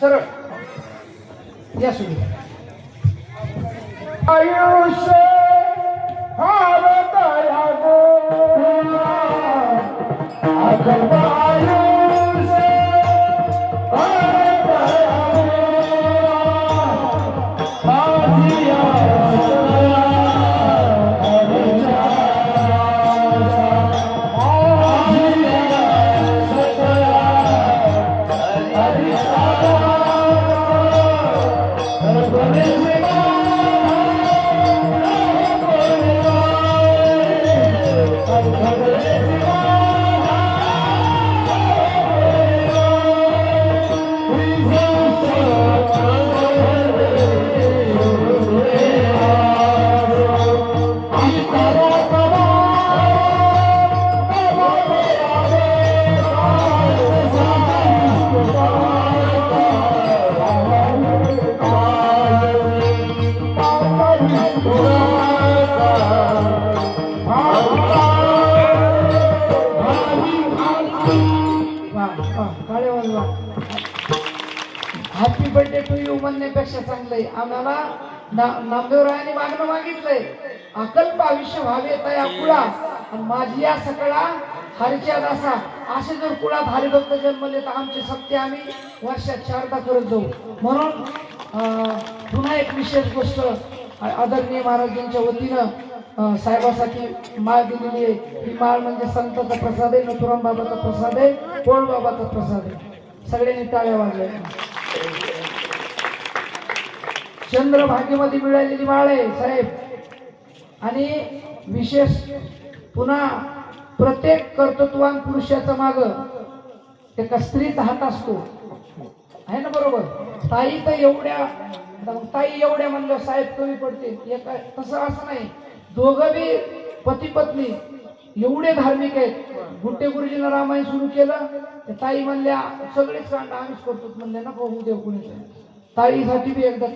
सरळ या सुरू आयुष्य हारतया गोरा अगं आयुष्य Happy birthday to you म्हणण्यापेक्षा चांगलंय. आम्हाला ना- मागणं मागितलंय. अकल्प आयुष्य व्हावे तया कुळा आणि माझी या सकळा हरिच्या दासा. असे जर कुळात हरिभक्त जन्मले तर आमचे सत्य आम्ही वर्षात चारदा करत जाऊ. म्हणून पुन्हा एक विशेष गोष्ट आदरणीय महाराजांच्या वतीनं साहेबासाठी माळ दिलेली आहे. ही माळ म्हणजे संताचा प्रसाद आहे नथुराम बाबाचा प्रसाद आहे पोळ बाबाचा प्रसाद आहे. सगळ्यांनी टाळ्या वाजल्या. चंद्रभागेमध्ये मिळालेली माळ आहे साहेब. आणि विशेष पुन्हा प्रत्येक कर्तृत्वान पुरुषाचा माग एका स्त्रीचा हात असतो. आहे ना बरोबर? ताई तर एवढ्या ताई एवढ्या म्हणलं साहेब कमी पडते. एका तसं असं नाही. दोघं बी पती पत्नी एवढे धार्मिक आहेत. गुट्टे गुरुजीनं रामायण सुरू केलं तर ताई म्हणल्या सगळेच कांड आम्हीच करतो म्हणले ना भाऊ देव कुणी ताईसाठी बी एकदा